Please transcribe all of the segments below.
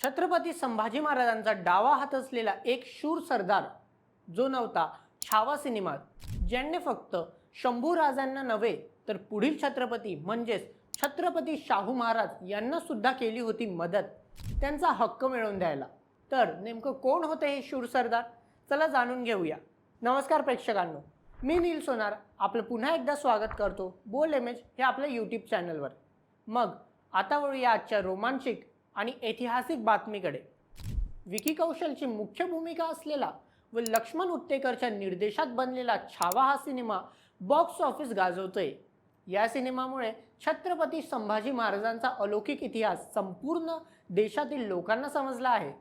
छत्रपती संभाजी महाराजांचा डावा हात असलेला एक शूर सरदार जो नव्हता छावा सिनेमात ज्यांनी फक्त शंभू राजांना नव्हे तर पुढील छत्रपती म्हणजेच छत्रपती शाहू महाराज यांना सुद्धा केली होती मदत. त्यांचा हक्क मिळवून द्यायला. तर नेमकं कोण होते हे शूर सरदार? चला जाणून घेऊया. नमस्कार प्रेक्षकांनो. मी नील सोनार. आपलं पुन्हा एकदा स्वागत करतो बोल एम एच हे आपल्या यूट्यूब चॅनलवर मग आता वळूया आजच्या रोमांचिक आणि ऐतिहासिक बातमीकडे. विकी कौशलची मुख्य भूमिका असलेला व लक्ष्मण उत्तेकरच्या निर्देशात बनलेला छावा हा सिनेमा बॉक्स ऑफिस गाजवतोय. या सिनेमामुळे छत्रपती संभाजी महाराजांचा अलौकिक इतिहास संपूर्ण देशातील लोकांना समजला आहे.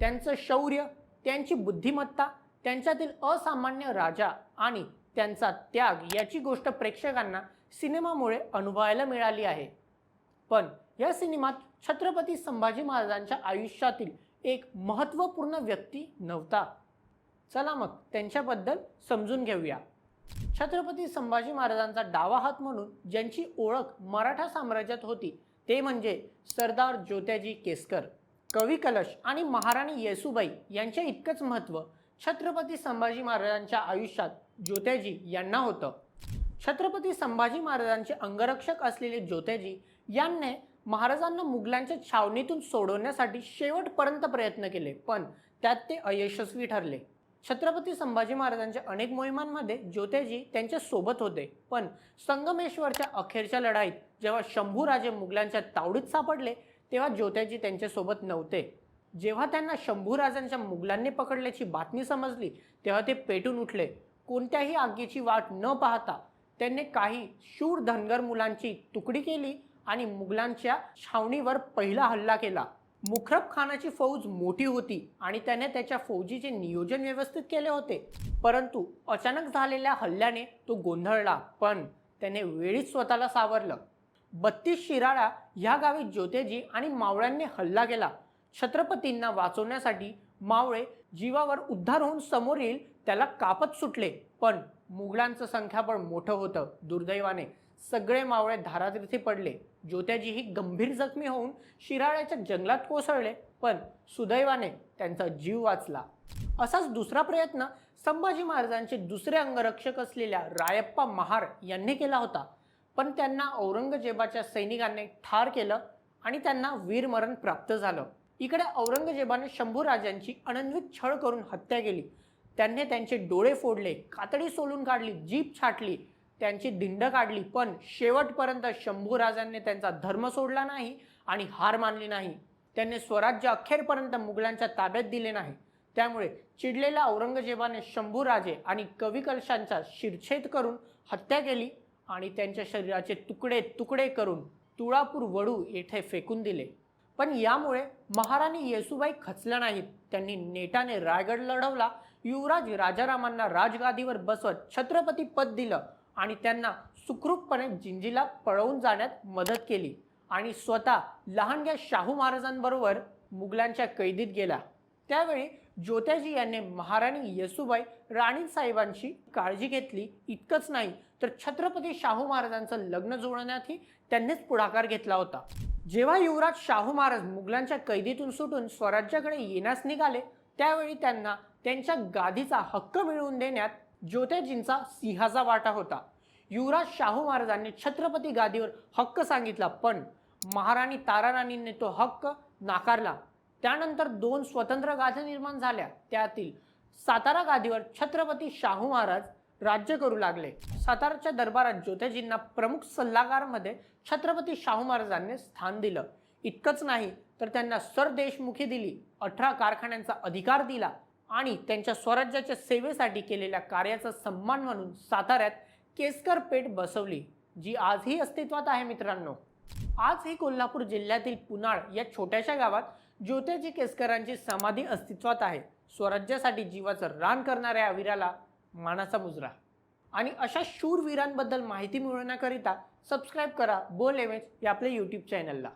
त्यांचं शौर्य त्यांची बुद्धिमत्ता त्यांच्यातील असामान्य राजा आणि त्यांचा त्याग याची गोष्ट प्रेक्षकांना सिनेमामुळे अनुभवायला मिळाली आहे. पण या सिनेमात छत्रपती संभाजी महाराजांच्या आयुष्यातील एक महत्त्वपूर्ण व्यक्ती नव्हता. चला मग त्यांच्याबद्दल समजून घेऊया. छत्रपती संभाजी महाराजांचा डावा हात म्हणून ज्यांची ओळख मराठा साम्राज्यात होती ते म्हणजे सरदार ज्योत्याजी केसकर कवी कलश आणि महाराणी येसुबाई यांच्या इतकंच महत्त्व छत्रपती संभाजी महाराजांच्या आयुष्यात ज्योत्याजी यांना होतं. छत्रपती संभाजी महाराजांचे अंगरक्षक असलेले ज्योत्याजी यांनी महाराजांना मुघलांच्या छावणीतून सोडवण्यासाठी शेवटपर्यंत प्रयत्न केले पण त्यात ते अयशस्वी ठरले. छत्रपती संभाजी महाराजांच्या अनेक मोहिमांमध्ये ज्योत्याजी त्यांच्यासोबत होते पण संगमेश्वरच्या अखेरच्या लढाईत जेव्हा शंभूराजे मुघलांच्या तावडीत सापडले तेव्हा ज्योत्याजी त्यांच्यासोबत नव्हते. जेव्हा त्यांना शंभूराजांच्या मुघलांनी पकडल्याची बातमी समजली तेव्हा ते पेटून उठले. कोणत्याही आगीची वाट न पाहता त्यांनी काही शूर धनगर मुलांची तुकडी केली आणि मुघलांच्या छावणीवर पहिला हल्ला केला. मुखरब खानाची फौज मोठी होती आणि त्याने त्याच्या फौजीचे नियोजन व्यवस्थित केले होते. परंतु अचानक झालेल्या हल्ल्याने तो गोंधळला पण त्याने वेळीच स्वतःला सावरलं. बत्तीस शिराळा ह्या गावी ज्योतेजी आणि मावळ्यांनी हल्ला केला. छत्रपतींना वाचवण्यासाठी मावळे जीवावर उद्धार होऊन समोर येईल त्याला कापत सुटले पण मुघलांचं संख्याबळ मोठं होतं दुर्दैवाने. सगळे मावळे धारातीर्थी पडले. ज्योत्याजीही गंभीर जखमी होऊन शिराळ्याच्या जंगलात कोसळले पण सुदैवाने त्यांचा जीव वाचला. असाच दुसरा प्रयत्न संभाजी महाराजांचे दुसरे अंगरक्षक असलेल्या रायप्पा महार यांनी केला होता. पण त्यांना औरंगजेबाच्या सैनिकांनी ठार केलं आणि त्यांना वीरमरण प्राप्त झालं. इकडे औरंगजेबाने शंभूराजांची अनन्वित छळ करून हत्या केली. त्यांनी त्यांचे डोळे फोडले कातडी सोलून काढली जीप छाटली त्यांची दिंड काढली पण शेवटपर्यंत शंभू राजांनी त्यांचा धर्म सोडला नाही आणि हार मानली नाही. त्यांनी स्वराज्य अखेरपर्यंत मुघलांच्या ताब्यात दिले नाही. त्यामुळे चिडलेल्या औरंगजेबाने शंभूराजे आणि कविकलशांचा शिरछेद करून हत्या केली आणि त्यांच्या शरीराचे तुकडे तुकडे करून तुळापूर वडू येथे फेकून दिले. पण यामुळे महाराणी येसुबाई खचल्या नाहीत. त्यांनी नेटाने रायगड लढवला. युवराज राजारामांना राजगादीवर बसवत छत्रपती पद दिलं. आणि त्यांना सुखरूपपणे जिंजीला पळवून जाण्यात मदत केली. आणि स्वतः लहानग्या शाहू महाराजांबरोबर मुघलांच्या कैदीत गेला. त्यावेळी ज्योत्याजी यांनी महाराणी येसुबाई राणी साहेबांची काळजी घेतली. इतकंच नाही तर छत्रपती शाहू महाराजांचं लग्न जुळवण्यातही त्यांनीच पुढाकार घेतला होता. जेव्हा युवराज शाहू महाराज मुघलांच्या कैदीतून सुटून स्वराज्याकडे येण्यास निघाले त्यावेळी त्यांना त्यांच्या गादीचा हक्क मिळवून देण्यात ज्योत्याजींचा सिंहाचा वाटा होता. युवराज शाहू महाराजांनी छत्रपती गादीवर हक्क सांगितला पण महाराणी ताराराणींनी तो हक्क नाकारला. त्यानंतर दोन स्वतंत्र गाद्या निर्माण झाल्या. त्यातील सातारा गादीवर छत्रपती शाहू महाराज राज्य करू लागले. साताराच्या दरबारात ज्योत्याजींना प्रमुख सल्लागारमध्ये छत्रपती शाहू महाराजांनी स्थान दिलं. इतकंच नाही तर त्यांना सरदेशमुखी दिली. अठरा कारखान्यांचा अधिकार दिला. आणि त्यांच्या स्वराज्याच्या सेवेसाठी केलेल्या कार्याचा सन्मान म्हणून साताऱ्यात केसकर पेठ बसवली जी आजही अस्तित्वात आहे मित्रांनो. आज ही कोल्हापूर जिल्ह्यातील पुनाळ या छोट्याशा गावात ज्योतिजी केसकरांची समाधी अस्तित्वात आहे. स्वराज्यासाठी जीवाचं रान करणाऱ्या या वीराला मानाचा मुजरा. आणि अशा शूर वीरांबद्दल माहिती मिळवण्याकरिता सबस्क्राईब करा बोल एम या आपल्या यूट्यूब चॅनलला